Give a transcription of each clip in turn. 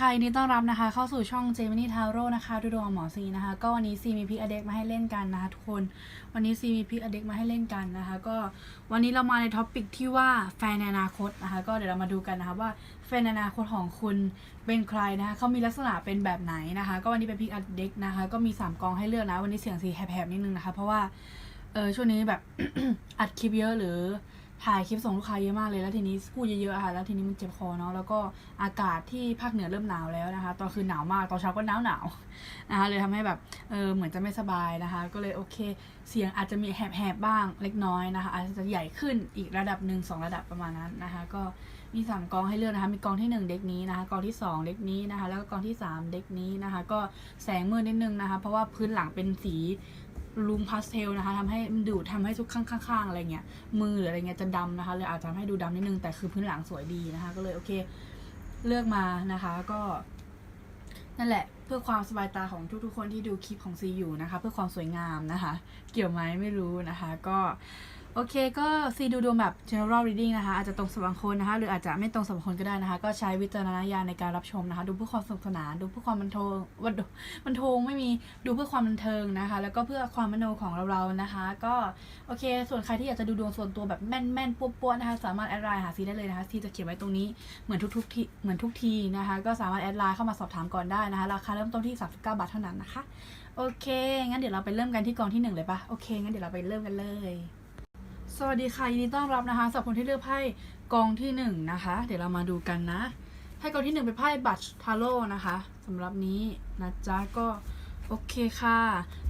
ค่ะยินดีต้อนรับนะคะ เข้าสู่ช่อง j e m i n i Taro นะคะดูดวงหมอซีนะคะ ก็วันนี้ซีมีพิกอเด็กมาให้เล่นกันนะคะทุกคน วันนี้ซีมีพิกอเด็กมาให้เล่นกันนะคะ ก็วันนี้เรามาในท็อปิกที่ว่าแฟนในอนาคตนะคะ ก็เดี๋ยวเรามาดูกันนะคะว่าแฟนในอนาคตของคุณเป็นใครนะคะเขามีลักษณะเป็นแบบไหนนะคะ ก็วันนี้เป็นพิกอเด็กนะคะ ก็มีสามกองให้เลือกนะ วันนี้เสียงสีแหบๆนิดนึงนะคะ เพราะว่าเออช่วงนี้แบบอัดคลิปเยอะหรือ ถ่ายคลิปส่งลูกค้าเยอะมากเลยแล้วทีนี้พูดเยอะๆค่ะแล้วทีนี้มันเจ็บคอเนาะแล้วก็อากาศที่ภาคเหนือเริ่มหนาวแล้วนะคะ ตอนคืนหนาวมากตอนเช้าก็หนาวหนาวนะคะเลยทำให้แบบเออเหมือนจะไม่สบายนะคะ ก็เลยโอเค เสียงอาจจะมีแหบๆบ้างเล็กน้อยนะคะ อาจจะใหญ่ขึ้นอีกระดับหนึ่งสองระดับประมาณนั้นนะคะ ก็มีสามกองให้เลือกนะคะมีกองที่หนึ่งเด็กนี้นะคะกองที่สองเด็กนี้นะคะ แล้วก็กองที่สามเด็กนี้นะคะ ก็แสงมืดนิดนึงนะคะ เพราะว่าพื้นหลังเป็นสี ลูมพาสเทลนะคะทำให้มันดูดทำให้ทุกข้างๆอะไรเงี้ยมือหรืออะไรเงี้ยจะดำนะคะเลยอาจจะทำให้ดูดำนิดนึงแต่คือพื้นหลังสวยดีนะคะ ก็เลยโอเค เลือกมานะคะก็ นั่นแหละ เพื่อความสบายตาของทุกๆคนที่ดูคลิปของซีอยู่นะคะ เพื่อความสวยงามนะคะ เกี่ยวไหมไม่รู้นะคะ ก็ โอเคก็ซีดูดวงแบบ general reading นะคะ อาจจะตรงสำหรับบางคนนะคะ หรืออาจจะไม่ตรงสำหรับคนก็ได้นะคะ ก็ใช้วิจารณญาณในการรับชมนะคะ ดูเพื่อความสนุกสนาน ดูเพื่อความบันเทิงวันบันเทิงไม่มีดูเพื่อความบันเทิงนะคะ แล้วก็เพื่อความมโนของเราๆนะคะ ก็โอเค ส่วนใครที่อยากจะดูดวงส่วนตัวแบบแม่นๆปั๊วๆนะคะ สามารถแอดไลน์หาซีได้เลยนะคะซีจะเขียนไว้ตรงนี้เหมือนทุกๆทีเหมือนทุกทีนะคะ ก็สามารถแอดไลน์เข้ามาสอบถามก่อนได้นะคะ ราคาเริ่มต้นที่39บาทเท่านั้นนะคะ โอเค งั้นเดี๋ยวเราไปเริ่มกันที่กองที่หนึ่งเลยปะโอเค งั้นเดี๋ยวเราไปเริ่มกันเลย สวัสดีค่ะยินดีต้อนรับนะคะสำหรับคนที่เลือกไพ่กองที่หนึ่งนะคะ เดี๋ยวเรามาดูกันนะไพ่กองที่หนึ่งเป็นไพ่บัตทาโร่นะคะสำหรับนี้นะจ๊ะก็โอเคค่ะ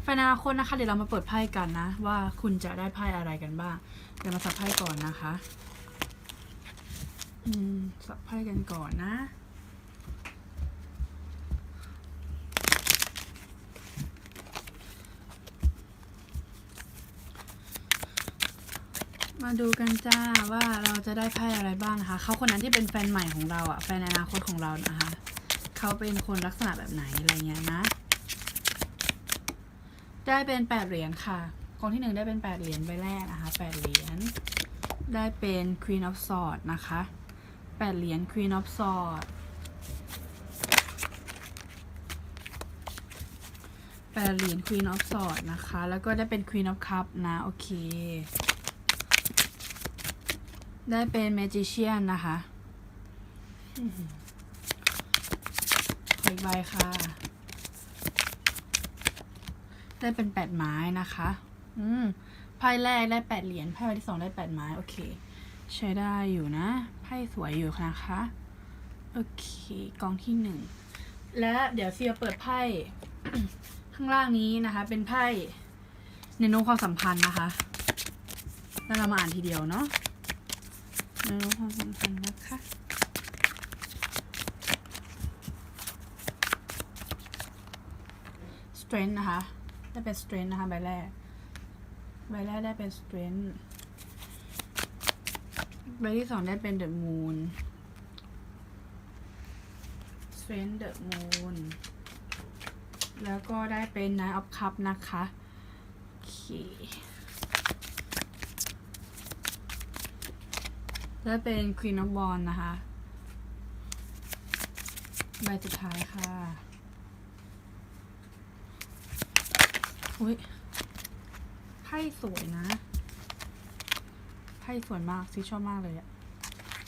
แฟนอาคตนะคะ เดี๋ยวเรามาเปิดไพ่กันนะ ว่าคุณจะได้ไพ่อะไรกันบ้างเดี๋ยวมาสับไพ่ก่อนนะคะ อืมสับไพ่กันก่อนนะ มาดูกันจ้าว่าเราจะได้ไพ่อะไรบ้างนะคะ เขาคนนั้นที่เป็นแฟนใหม่ของเราอะแฟนอนาคตของเรานะคะ เขาเป็นคนลักษณะแบบไหนอะไรเงี้ยนะ ได้เป็นแปดเหรียญค่ะกองที่หนึ่งได้เป็นแปดเหรียญใบแรกนะคะแปดเหรียญ ได้เป็น Queen of Swords นะคะแปดเหรียญ Queen of Swords แปดเหรียญ Queen of Swords นะคะ แล้วก็ได้เป็น Queen of Cup นะ โอเค ได้เป็น Magician นนะคะอื้อหือขออีกใบค่ะ ได้เป็นแปดไม้นะคะ อืมไพ่แรกได้แปดเหรียญไพ่ใบที่สองได้แปดไม้ โอเค ใช้ได้อยู่นะ ไพ่สวยอยู่นะคะ โอเค กองที่หนึ่ง และเดี๋ยวเซียเปิดไพ่ ข้างล่างนี้นะคะ เป็นไพ่ในโน้มความสัมพันธ์นะคะ แล้วเรามาอ่านทีเดียวเนาะ แนวความสัมพันธ์นะคะ strength นะคะ ได้เป็น strength นะคะใบแรก ใบแรกได้เป็น strength ใบที่สองได้เป็น the moon strength the moon แล้วก็ได้เป็น nine of cup นะคะโอเค และเป็น Queen of Wands นะคะ ใบสุดท้ายค่ะ อุ้ยไพ่สวยนะไพ่สวยมากซิชอบมากเลยอะ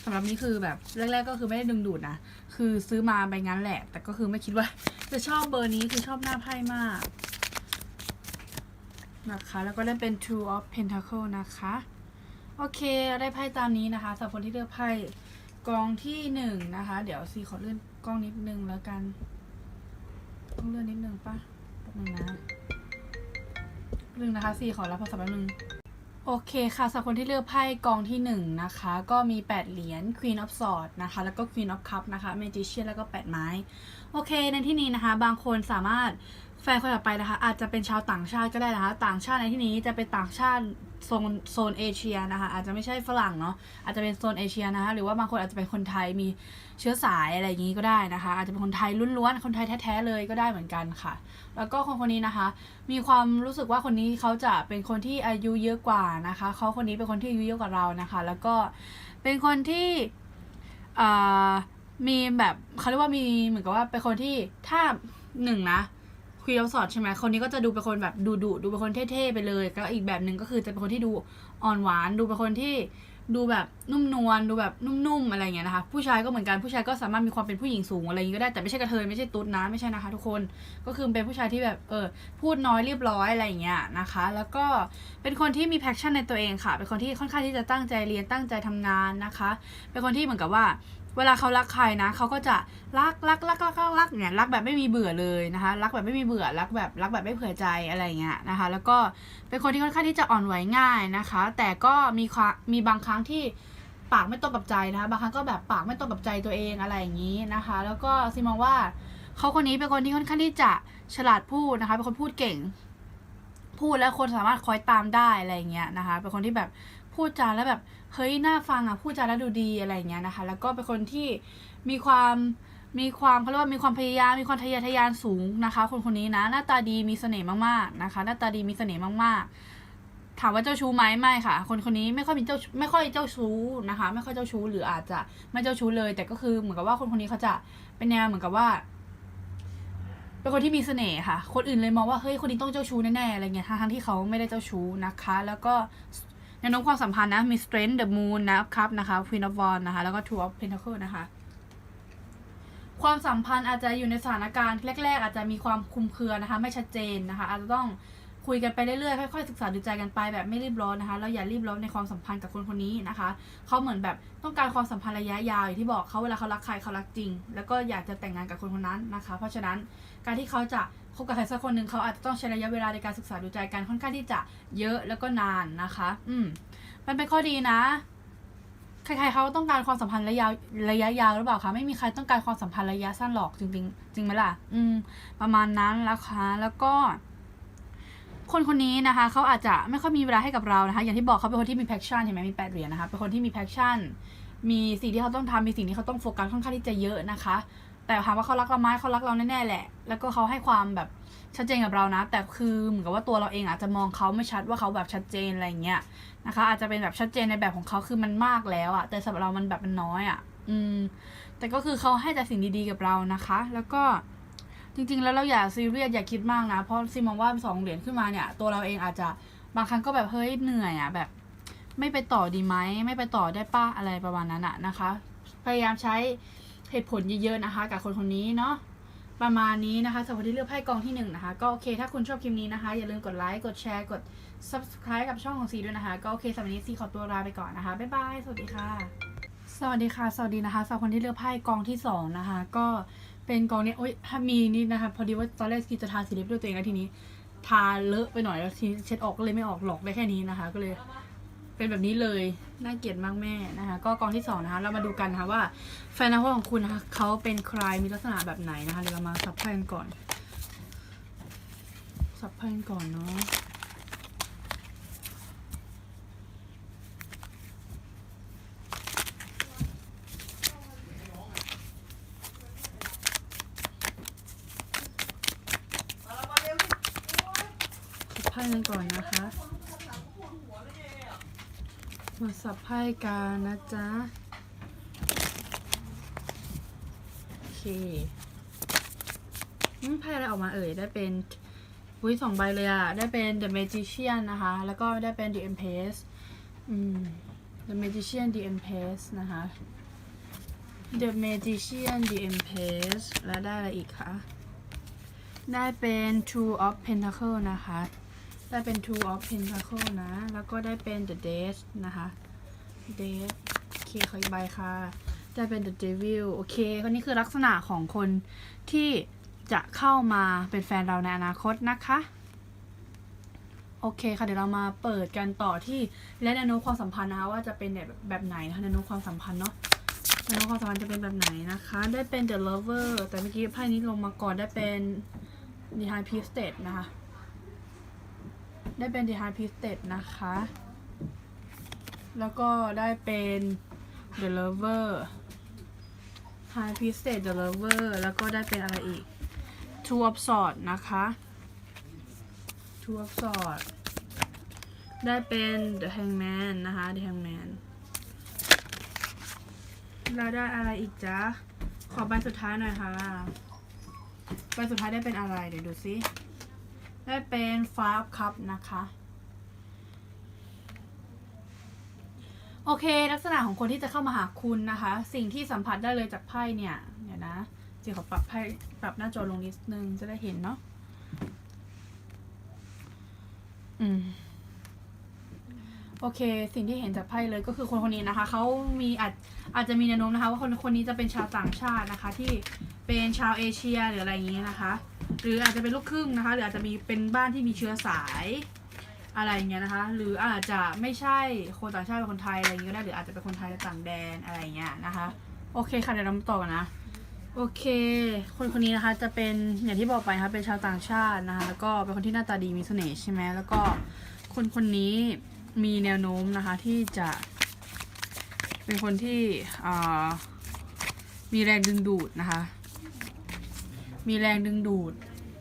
สำหรับนี้คือแบบแรก ๆ ก็คือไม่ได้ดึงดูดนะ คือซื้อมาไปงั้นแหละ แต่ก็คือไม่คิดว่า จะชอบเบอร์นี้คือชอบหน้าไพ่มากนะคะ แล้วก็ได้เป็น Two of Pentacle นะคะ โอเคได้ไพ่ตามนี้นะคะสำหรับคนที่เลือกไพ่กองที่หนึ่งนะคะ เดี๋ยวซีขอเลื่อนกล้องนิดนึงแล้วกันต้องเลื่อนนิดนึงปะแป๊บนึงนะแป๊บนึงนะคะซีขอรับโทรศัพท์แป๊บนึงโอเคค่ะสำหรับคนที่เลือกไพ่กองที่หนึ่งนะคะ ก็มี 8 เหรียญ Queen of Swords นะคะ แล้วก็ Queen of Cup นะคะ Magician แล้วก็ 8 ไม้ โอเค ในที่นี้นะคะ บางคนสามารถ แฟนคนต่อไปนะคะ อาจจะเป็นชาวต่างชาติก็ได้นะคะ ต่างชาติในที่นี้จะเป็นต่างชาติโซนโซนเอเชียนะคะ อาจจะไม่ใช่ฝรั่งเนาะอาจจะเป็นโซนเอเชียนะคะ หรือว่าบางคนอาจจะเป็นคนไทยมีเชื้อสายอะไรอย่างนี้ก็ได้นะคะ อาจจะเป็นคนไทยล้วนๆคนไทยแท้ๆเลยก็ได้เหมือนกันค่ะ แล้วก็คนคนนี้นะคะ มีความรู้สึกว่าคนนี้เขาจะเป็นคนที่อายุเยอะกว่านะคะเขาคนนี้เป็นคนที่อายุเยอะกว่าเรานะคะ แล้วก็เป็นคนที่มีแบบเขาเรียกว่ามีเหมือนกับว่าเป็นคนที่ถ้าหนึ่งนะ คุยเราสอดใช่ไหมคนนี้ก็จะดูเป็นคนแบบดูดุดูเป็นคนเท่ๆไปเลยก็อีกแบบหนึ่งก็คือจะเป็นคนที่ดูอ่อนหวาน ดูเป็นคนที่ดูแบบนุ่มนวลดูแบบนุ่มๆอะไรเงี้ยนะคะ ผู้ชายก็เหมือนกันผู้ชายก็สามารถมีความเป็นผู้หญิงสูงอะไรอย่างงี้ก็ได้แต่ไม่ใช่กระเทยไม่ใช่ตุ๊ดนะไม่ใช่นะคะ ทุกคนก็คือเป็นผู้ชายที่แบบเออพูดน้อยเรียบร้อยอะไรอย่างเงี้ยนะคะ แล้วก็เป็นคนที่มีแพชชั่นในตัวเองค่ะ เป็นคนที่ค่อนข้างที่จะตั้งใจเรียนตั้งใจทำงานนะคะ เป็นคนที่เหมือนกับว่า เวลาเขารักใครนะเขาก็จะรักรักรักรักรักรักเนี่ยรักแบบไม่มีเบื่อเลยนะคะรักแบบไม่มีเบื่อรักแบบรักแบบไม่เผื่อใจอะไรเงี้ยนะคะ แล้วก็เป็นคนที่ค่อนข้างที่จะอ่อนไหวง่ายนะคะ แต่ก็มีความมีบางครั้งที่ปากไม่ตรงกับใจนะคะบางครั้งก็แบบปากไม่ตรงกับใจตัวเองอะไรอย่างนี้นะคะ แล้วก็ซีมองว่าเขาคนนี้เป็นคนที่ค่อนข้างที่จะฉลาดพูดนะคะเป็นคนพูดเก่ง พูดแล้วคนสามารถคอยตามได้อะไรเงี้ยนะคะ เป็นคนที่แบบพูดจาแล้วแบบ เฮ้ยน่าฟังอะพูดจาแล้วดูดีอะไรอย่างเงี้ยนะคะ แล้วก็เป็นคนที่มีความมีความเขาเรียกว่ามีความพยายามมีความทะเยอทะยานสูงนะคะ คนคนนี้นะ หน้าตาดีมีเสน่ห์มากๆนะคะ หน้าตาดีมีเสน่ห์มากๆ ถามว่าเจ้าชู้ไหมไม่ค่ะ คนคนนี้ไม่ค่อยมีเจ้าไม่ค่อยเจ้าชู้นะคะ ไม่ค่อยเจ้าชู้หรืออาจจะไม่เจ้าชู้เลย แต่ก็คือเหมือนกับว่าคนคนนี้เขาจะเป็นแนวเหมือนกับว่าเป็นคนที่มีเสน่ห์ค่ะ คนอื่นเลยมองว่าเฮ้ยคนนี้ต้องเจ้าชู้แน่ๆอะไรเงี้ยทั้งที่เขาไม่ได้เจ้าชู้นะคะ แล้วก็ แนวโน้มความสัมพันธ์นะ มี strength the moon นะครับนะคะ queen of wands นะคะ แล้วก็ two of pentacle นะคะ ความสัมพันธ์อาจจะอยู่ในสถานการณ์แรก ๆ อาจจะมีความคุมเครือนะคะ ไม่ชัดเจนนะคะ อาจจะต้อง คุยกันไปเรื่อยๆค่อยๆศึกษาดูใจกันไปแบบไม่รีบร้อนนะคะแล้วอย่ารีบร้อนในความสัมพันธ์กับคนคนนี้นะคะเขาเหมือนแบบต้องการความสัมพันธ์ระยะยาวอย่างที่บอกเขาเวลาเขารักใครเขารักจริง แล้วก็อยากจะแต่งงานกับคนคนนั้นนะคะ เพราะฉะนั้นการที่เขาจะคบกับใครสักคนหนึ่งเขาอาจจะต้องใช้ระยะเวลาในการศึกษาดูใจกันค่อนข้างที่จะเยอะแล้วก็นานนะคะ อืมมันเป็นข้อดีนะใครๆเขาต้องการความสัมพันธ์ระยะระยะยาวหรือเปล่าคะไม่มีใครต้องการความสัมพันธ์ระยะสั้นหรอกจริงๆจริงไหมล่ะ อืม ประมาณนั้นนะคะแล้วก็ คนคนนี้นะคะเขาอาจจะไม่ค่อยมีเวลาให้กับเรานะคะ อย่างที่บอกเขาเป็นคนที่มีแพชชั่นเห็นไหมมีแปดเหรียญนะคะเป็นคนที่มีแพชชั่น มีสิ่งที่เขาต้องทำมีสิ่งที่เขาต้องโฟกัสค่อนข้างที่จะเยอะนะคะ แต่ถามว่าเขารักเราไหมเขารักเราแน่ๆแหละ แล้วก็เขาให้ความแบบชัดเจนกับเรานะ แต่คือเหมือนกับว่าตัวเราเองอาจจะมองเขาไม่ชัดว่าเขาแบบชัดเจนอะไรเงี้ยนะคะ อาจจะเป็นแบบชัดเจนในแบบของเขาคือมันมากแล้วอะแต่สำหรับเรามันแบบมันน้อยอะอืมแต่ก็คือเขาให้แต่สิ่งดีๆกับเรานะคะ แล้วก็ จริง ๆ แล้วเราอย่าซีเรียสอย่าคิดมากนะ เพราะซีมองว่าสองเหรียญขึ้นมาเนี่ย ตัวเราเองอาจจะบางครั้งก็แบบเฮ้ยเหนื่อยอะแบบ ไม่ไปต่อดีไหมไม่ไปต่อได้ป้าอะไรประมาณนั้นอะนะคะ พยายามใช้เหตุผลเยอะๆนะคะ กับคนคนนี้เนาะประมาณนี้นะคะสำหรับที่เลือกไพ่กองที่หนึ่งนะคะ ก็โอเค ถ้าคุณชอบคลิปนี้นะคะ อย่าลืมกดไลค์ กดแชร์ กด subscribe กับช่องของซีด้วยนะคะ ก็โอเคสำหรับวันนี้ซีขอตัวลาไปก่อนนะคะ บ๊ายบาย สวัสดีค่ะ สวัสดีค่ะ สวัสดีนะคะสำหรับคนที่เลือกไพ่กองที่สองนะคะ ก็ เป็นกองเนี้ยโอ๊ยถ้ามีนี่นะคะ พอดีว่าตอนแรกซีจะทาสีเล็บด้วยตัวเองแล้วทีนี้ ทาเลอะไปหน่อยแล้วทีเช็ดออกก็เลยไม่ออกหลอกได้แค่นี้นะคะ ก็เลยเป็นแบบนี้เลยน่าเกลียดมากแม่นะคะ ก็กองที่สองนะคะเรามาดูกันนะคะว่าแฟนนักของคุณนะคะเขาเป็นใครมีลักษณะแบบไหนนะคะเดี๋ยวเรามาสับไพ่กันก่อน สับไพ่กันก่อนเนาะ กันก่อนนะคะมาสับไพ่กันนะจ๊ะ โอเคไพ่อะไรออกมาเอ่ย ได้เป็นอุ้ยสองใบเลยอะได้เป็น The Magician นะคะ แล้วก็ได้เป็น The Empress อืม The Magician The Empress นะคะ The Magician The Empress แล้วได้อะไรอีกคะ ได้เป็น Two of Pentacles นะคะ ได้เป็น Two of Pentacle นะ แล้วก็ได้เป็น The Death นะคะ Death โอเคขออีกใบค่ะ ได้เป็น The Devil โอเค คนนี้คือลักษณะของคนที่จะเข้ามาเป็นแฟนเราในอนาคตนะคะ โอเคค่ะ เดี๋ยวเรามาเปิดกันต่อที่และแนวโน้มความสัมพันธ์นะคะว่าจะเป็นแบบแบบไหนนะคะแนวโน้มความสัมพันธ์เนาะแนวโน้มความสัมพันธ์จะเป็นแบบไหนนะคะ ได้เป็น The Lover แต่เมื่อกี้ไพ่นี้ลงมาก่อนได้เป็น The High Priestess นะคะ ได้เป็น The High Priestess นะคะ แล้วก็ได้เป็น The Lover High Priestess The Lover แล้วก็ได้เป็นอะไรอีก Two of Swords นะคะ Two of Swords ได้เป็น The Hangman นะคะ The Hangman แล้วได้อะไรอีกจ๊ะอใบสุดท้ายหน่อยค่ะ ใบสุดท้ายได้เป็นอะไร เดี๋ยวดูซิ ได้เป็น five cup นะคะ โอเค ลักษณะของคนที่จะเข้ามาหาคุณนะคะ สิ่งที่สัมผัสได้เลยจากไพ่เนี่ย เดี๋ยวนะจีขอปรับไพ่ปรับหน้าจอลงนิดนึงจะได้เห็นเนาะอืมโอเค สิ่งที่เห็นจากไพ่เลยก็คือคนคนนี้นะคะ เขามีอาจอาจจะมีแนวโน้มนะคะ ว่าคนคนนี้จะเป็นชาวต่างชาตินะคะ ที่เป็นชาวเอเชียหรืออะไรอย่างนี้นะคะ หรืออาจจะเป็นลูกครึ่งนะคะ หรืออาจจะมีเป็นบ้านที่มีเชื้อสายอะไรอย่างเงี้ยนะคะ หรืออาจจะไม่ใช่คนต่างชาติเป็นคนไทยอะไรอย่างเงี้ยก็ได้หรืออาจจะเป็นคนไทยต่างแดนอะไรอย่างเงี้ยนะคะ โอเคค่ะเดี๋ยวเราต่อกันนะโอเค คนคนนี้นะคะจะเป็นอย่างที่บอกไปนะคะเป็นชาวต่างชาตินะคะแล้วก็เป็นคนที่หน้าตาดีมีเสน่ห์ใช่ไหมแล้วก็คนคนนี้มีแนวโน้มนะคะที่จะเป็นคนที่มีแรงดึงดูดนะคะ มีแรงดึงดูด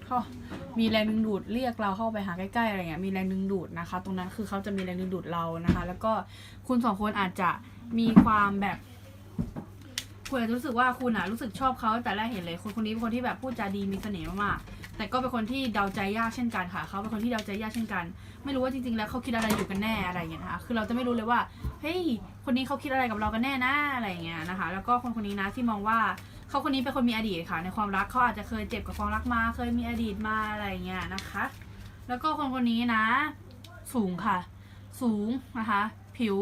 เขามีแรงดึงดูดเรียกเราเข้าไปหาใกล้ๆอะไรเงี้ยมีแรงดึงดูดนะคะ ตรงนั้นคือเขาจะมีแรงดึงดูดเรานะคะ แล้วก็คุณสองคนอาจจะมีความแบบคุณอาจจะรู้สึกว่าคุณอะรู้สึกชอบเขาแต่แรกเห็นเลยคนคนนี้เป็นคนที่แบบพูดจาดีมีเสน่ห์มากๆแต่ก็เป็นคนที่เดาใจยากเช่นกันค่ะเขาเป็นคนที่เดาใจยากเช่นกัน ไม่รู้ว่าจริงๆแล้วเขาคิดอะไรอยู่กันแน่อะไรอย่างเงี้ยนะคะคือเราจะไม่รู้เลยว่าเฮ้ยคนนี้เขาคิดอะไรกับเรากันแน่นะอะไรอย่างเงี้ยนะคะ แล้วก็คนคนนี้นะที่มองว่า เขาคนนี้เป็นคนมีอดีตค่ะ ในความรักเขาอาจจะเคยเจ็บกับความรักมา เคยมีอดีตมาอะไรเงี้ยนะคะ แล้วก็คนคนนี้นะ สูงค่ะ สูงนะคะ ผิว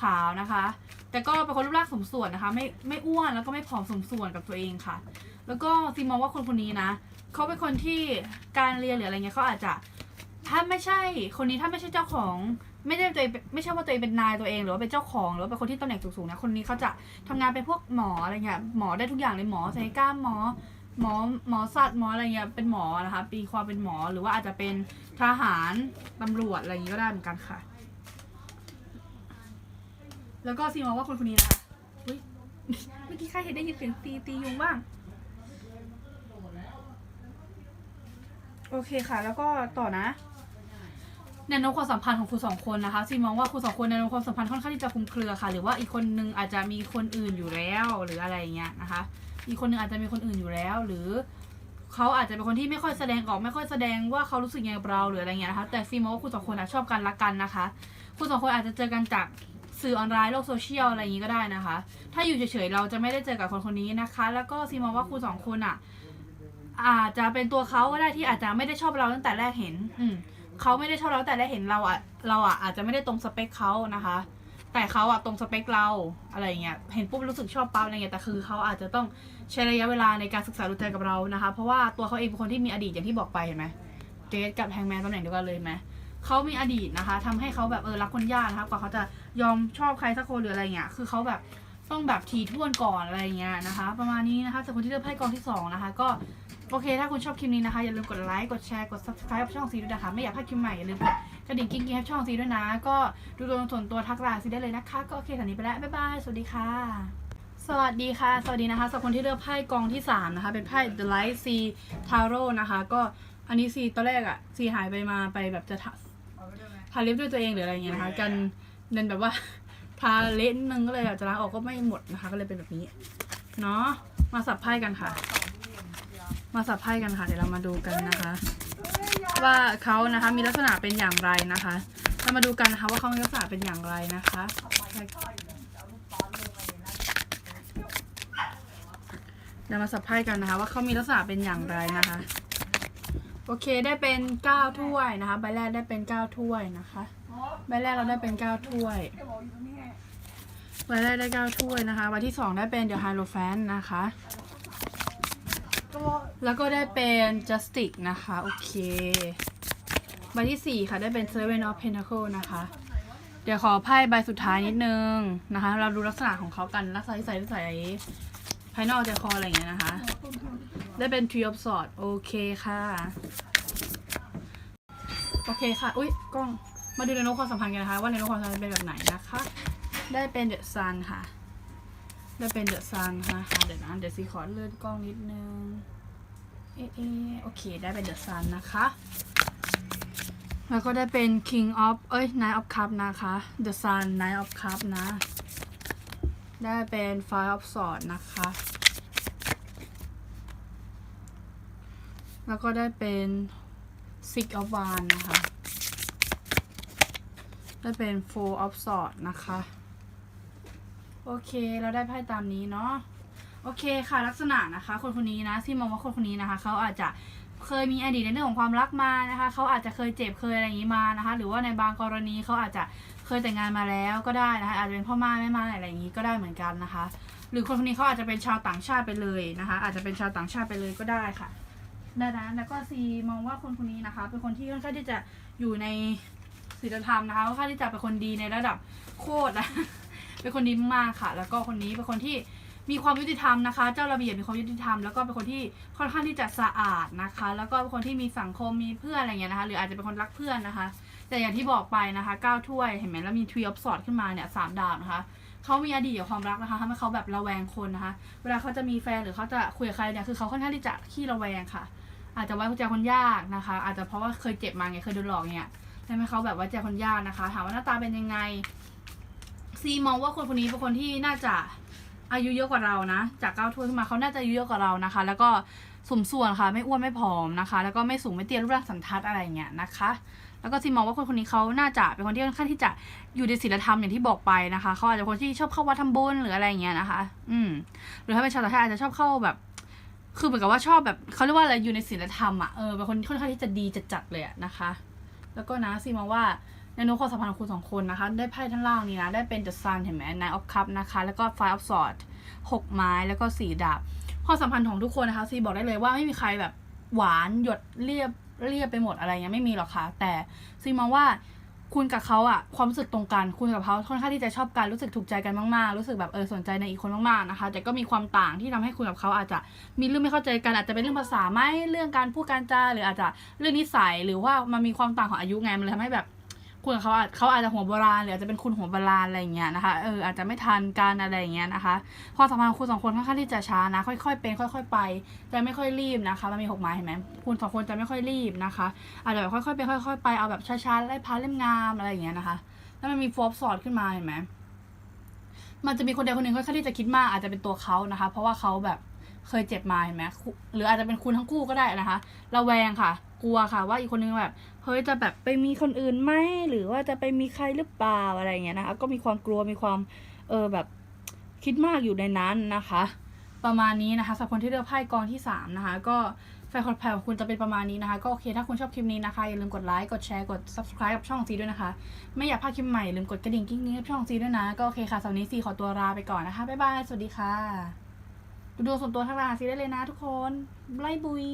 ขาวนะคะ แต่ก็เป็นคนรูปร่างสมส่วนนะคะ ไม่ไม่อ้วนแล้วก็ไม่ผอมสมส่วนกับตัวเองค่ะ แล้วก็ซีมองว่าคนคนนี้นะเขาเป็นคนที่การเรียนหรืออะไรเงี้ยเขาอาจจะ ถ้าไม่ใช่คนนี้ถ้าไม่ใช่เจ้าของ ไม่ได้ตัวเองไม่ใช่ว่าตัวเองเป็นนายตัวเองหรือว่าเป็นเจ้าของหรือว่าเป็นคนที่ตำแหน่งสูงๆนะคนนี้เขาจะทำงานเป็นพวกหมออะไรเงี้ยหมอได้ทุกอย่างเลยหมอศัลยกรรมหมอหมอหมอสัตว์หมออะไรเงี้ยเป็นหมอนะคะปีความเป็นหมอหรือว่าอาจจะเป็นทหารตำรวจอะไรอย่างงี้ก็ได้เหมือนกันค่ะ แล้วก็ซีมองว่าคนคนนี้นะคะเมื่อกี้ใครเห็นได้ยินเสียงตีตียุงบ้างโอเคค่ะ แล้วก็ต่อนะ แนวโน้มความสัมพันธ์ของคุณสองคนนะคะซีมองว่าคุณสองคนแนวโน้มความสัมพันธ์ค่อนข้างที่จะคลุมเครือค่ะ หรือว่าอีกคนนึงอาจจะมีคนอื่นอยู่แล้วหรืออะไรอย่างเงี้ยนะคะ อีกคนนึงอาจจะมีคนอื่นอยู่แล้ว หรือเขาอาจจะเป็นคนที่ไม่ค่อยแสดงออกไม่ค่อยแสดงว่าเขารู้สึกยังไงกับเราหรืออะไรเงี้ยนะคะแต่ซีมองว่าคุณสองคนอะชอบกันรักกันนะคะ คุณสองคนอาจจะเจอกันจากสื่อออนไลน์โลกโซเชียลอะไรอย่างนี้ก็ได้นะคะ ถ้าอยู่เฉยๆเราจะไม่ได้เจอกับคนคนนี้นะคะ แล้วก็ซีมองว่าคุณสองคนอะอาจจะเป็นตัวเขาก็ได้ที่อาจจะไม่ได้ชอบเราตั้งแต่แรกเห็น อืม เขาไม่ได้ชอบเราแต่แรกเห็นเราอะเราอะอาจจะไม่ได้ตรงสเปคเขานะคะ แต่เขาอะตรงสเปคเราอะไรเงี้ยเห็นปุ๊บรู้สึกชอบปั๊บอะไรเงี้ยแต่คือเขาอาจจะต้องใช้ระยะเวลาในการศึกษาดูใจกับเรานะคะ เพราะว่าตัวเขาเองเป็นคนที่มีอดีตอย่างที่บอกไปเห็นไหมเดทกับแฮงแมนตำแหน่งเดียวกันเลยไหมเขามีอดีตนะคะทำให้เขาแบบเออรักคนยากนะคะกว่าเขาจะยอมชอบใครสักคนหรืออะไรเงี้ยคือเขาแบบต้องแบบทีท่วนก่อนอะไรเงี้ยนะคะ ประมาณนี้นะคะสำหรับคนที่เลือกไพ่กองที่สองนะคะก็ โอเค ถ้าคุณชอบคลิปนี้นะคะ อย่าลืมกดไลค์ กดแชร์ กด subscribe ช่องซีด้วยนะคะ ไม่อยากพลาดคลิปใหม่ อย่าลืมกดกระดิ่งกิ๊งกิ๊งให้ช่องซีด้วยนะ ก็ดูดวงส่วนตัวทักไลน์ซีได้เลยนะคะ ก็โอเคสำหรับนี้ไปแล้ว บ๊ายบาย สวัสดีค่ะ สวัสดีค่ะ สวัสดีนะคะสำหรับคนที่เลือกไพ่กองที่ 3 นะคะ เป็นไพ่ The Light Sea Tarot นะคะ ก็อันนี้ซีตอนแรกอะซีหายไปมาไปแบบจะทาทาเล็บด้วยตัวเองหรืออะไรเงี้ยนะคะ กันเดินแบบว่าทาเละนิดนึงก็เลยอยากจะล้างออกก็ไม่หมดนะคะ ก็เลยเป็นแบบนี้ เนาะ มาสับไพ่กันค่ะ มาสับไพ่กันค่ะ เดี๋ยวเรามาดูกันนะคะ ว่าเขานะคะมีลักษณะเป็นอย่างไรนะคะ เรามาดูกันนะคะว่าเขามีลักษณะเป็นอย่างไรนะคะเดี๋ยวมาสับไพ่กันนะคะ ว่าเขามีลักษณะเป็นอย่างไรนะคะ โอเคได้เป็นเก้าถ้วยนะคะ ใบแรกได้เป็นเก้าถ้วยนะคะใบแรกเราได้เป็นเก้าถ้วยใบแรกได้เก้าถ้วยนะคะใบที่สองได้เป็นเดอะไฮโลแฟนนะคะ แล้วก็ได้เป็น Justice นะคะ โอเคใบที่ 4 ค่ะ ได้เป็น Seven of Pentacle นะคะ เดี๋ยวขอไพ่ใบสุดท้ายนิดนึงนะคะ เราดูลักษณะของเขากัน ลักษณะที่ใส่ที่ใส่ภายนอกใจคออะไรอย่างเงี้ยนะคะ ได้เป็น Tree of Swords โอเคค่ะ โอเคค่ะ อุ้ยกล้อง มาดูในโน้ตความสัมพันธ์กันนะคะ ว่าในโน้ตความสัมพันธ์เป็นแบบไหนนะคะ ได้เป็น The Sun ค่ะ เลืเป็นเดอะซันนะคะ เดี๋ยวนะ เดี๋ยวซีขอเลื่อนกล้องนิดนึง เอ๊ะโอเค ได้เป็นเดอะซันนะคะ แล้วก็ได้เป็น King of เอ้ย Nine of Cup นะคะ The Sun Nine of Cup นะ ได้เป็น Five of Swords นะคะ แล้วก็ได้เป็น Six of Wands นะคะ ได้เป็น Four of Swords นะคะ โอเคเราได้ไพ่ตามนี้เนาะโอเคค่ะลักษณะนะคะ คนคนนี้นะที่มองว่าคนคนนี้นะคะเขาอาจจะเคยมีอดีตในเรื่องของความรักมานะคะเขาอาจจะเคยเจ็บเคยอะไรอย่างนี้มานะคะ หรือว่าในบางกรณีเขาอาจจะเคยแต่งงานมาแล้วก็ได้นะคะอาจจะเป็นพ่อม่าแม่ม่าอะไรอย่างนี้ก็ได้เหมือนกันนะคะ หรือคนคนนี้เขาอาจจะเป็นชาวต่างชาติไปเลยนะคะ อาจจะเป็นชาวต่างชาติไปเลยก็ได้ค่ะดังนั้นแล้วก็ซีมองว่าคนคนนี้นะคะ เป็นคนที่ค่อนข้างที่จะอยู่ในศีลธรรมนะคะค่อนข้างที่จะเป็นคนดีในระดับโคตรนะ เป็นคนดีมากๆค่ะ แล้วก็คนนี้เป็นคนที่มีความยุติธรรมนะคะ เจ้าระเบียบมีความยุติธรรม แล้วก็เป็นคนที่ค่อนข้างที่จะสะอาดนะคะ แล้วก็เป็นคนที่มีสังคมมีเพื่อนอะไรเงี้ยนะคะ หรืออาจจะเป็นคนรักเพื่อนนะคะ แต่อย่างที่บอกไปนะคะก้าถ้วยเห็นไหมแล้วมีทรีออฟสอดขึ้นมาเนี่ยสามดาวนะคะเขามีอดีตกับความรักนะคะทำให้เขาแบบระแวงคนนะคะ เวลาเขาจะมีแฟนหรือเขาจะคุยกับใครเนี่ยคือเขาค่อนข้างที่จะขี้ระแวงค่ะ อาจจะไว้ใจคนยากนะคะ อาจจะเพราะว่าเคยเจ็บมาไงเคยโดนหลอกเนี่ยทำให้เขาแบบไว้ใจคนยากนะคะถามว่าหน้าตาเป็นยังไง ซีมองว่าคนคนนี้เป็นคนที่น่าจะอายุเยอะกว่าเรานะ จากเก้าถ้วยขึ้นมาเขาน่าจะอายุเยอะกว่าเรานะคะ แล้วก็สมส่วนค่ะ ไม่อ้วนไม่ผอมนะคะ แล้วก็ไม่สูงไม่เตี้ยรูปร่างสันทัดอะไรเงี้ยนะคะ แล้วก็ซีมองว่าคนคนนี้เขาน่าจะเป็นคนที่ค่อนข้างที่จะอยู่ในศีลธรรมอย่างที่บอกไปนะคะเขาอาจจะคนที่ชอบเข้าวัดทำบุญหรืออะไรเงี้ยนะคะ อืม หรือถ้าเป็นชาวต่างชาติอาจจะชอบเข้าแบบคือเหมือนกับว่าชอบแบบเขาเรียกว่าอะไรอยู่ในศีลธรรมอะเออเป็นคนค่อนข้างที่จะดีจัดๆเลยอะนะคะ แล้วก็นะซีมองว่า ในนุความสัมพันธ์ของคุณสองคนนะคะ ได้ไพ่ท่านล่างนี้นะ ได้เป็น The Sun เห็นไหม Nine of Cups นะคะ แล้วก็ Five of Swords หกไม้ แล้วก็สี่ดาบ ความสัมพันธ์ของทุกคนนะคะซีบอกได้เลยว่าไม่มีใครแบบหวานหยดเรียบเรียบไปหมดอะไรเงี้ยไม่มีหรอกค่ะ แต่ซีมองว่าคุณกับเขาอะความรู้สึกตรงกัน คุณกับเขาค่อนข้างที่จะชอบกันรู้สึกถูกใจกันมากๆ รู้สึกแบบเออสนใจในอีกคนมากๆนะคะ แต่ก็มีความต่างที่ทำให้คุณกับเขาอาจจะมีเรื่องไม่เข้าใจกันอาจจะเป็นเรื่องภาษาไหมเรื่องการพูดการจาหรืออาจจะเรื่องนิสัยหรือว่ามันมีความต่างของอายุไงมันเลยทำให้แบบ คุณกับเขาอาจเขาอาจจะหัวโบราณหรืออาจจะเป็นคุณหัวโบราณอะไรเงี้ยนะคะเอออาจจะไม่ทันการอะไรเงี้ยนะคะความสัมพันธ์คุณสองคนค่อนข้างที่จะช้านะค่อยๆเป็นค่อย ๆ ไปจะไม่ค่อยรีบนะคะมันมีหกไม้เห็นไหมคุณสองคนจะไม่ค่อยรีบนะคะอาจจะแบบค่อยๆเป็นค่อย ๆ ไปเอาแบบช้าๆไล่พาเล่มงามอะไรอย่างเงี้ยนะคะแล้วมันมีฟอบสอดขึ้นมาเห็นไหมมันจะมีคนใดคนหนึ่งค่อนข้างที่จะคิดมากอาจจะเป็นตัวเขานะคะ เพราะว่าเขาแบบ เคยเจ็บมาเห็นไหมหรืออาจจะเป็นคุณทั้งคู่ก็ได้นะคะระแวงค่ะ กลัวค่ะ ว่าอีกคนนึงแบบเฮ้ยจะแบบไปมีคนอื่นไหมหรือว่าจะไปมีใครหรือเปล่าอะไรเงี้ยนะคะก็มีความกลัวมีความเออแบบคิดมากอยู่ในนั้นนะคะ ประมาณนี้นะคะสำหรับคนที่เลือกไพ่กองที่สามนะคะก็แฟนคลับแพของคุณจะเป็นประมาณนี้นะคะ ก็โอเค ถ้าคุณชอบคลิปนี้นะคะ อย่าลืมกดไลค์ กดแชร์ กด subscribe กับช่องซีด้วยนะคะ ไม่อยากพลาดคลิปใหม่ อย่าลืมกดกระดิ่งกิ๊งๆกับช่องซีด้วยนะ ก็โอเคค่ะสำหรับนนี้ซีขอตัวลาไปก่อนนะคะ บ๊ายบาย สวัสดีค่ะ ดูดวงส่วนตัวทางราศีได้เลยนะทุกคนไล่บุย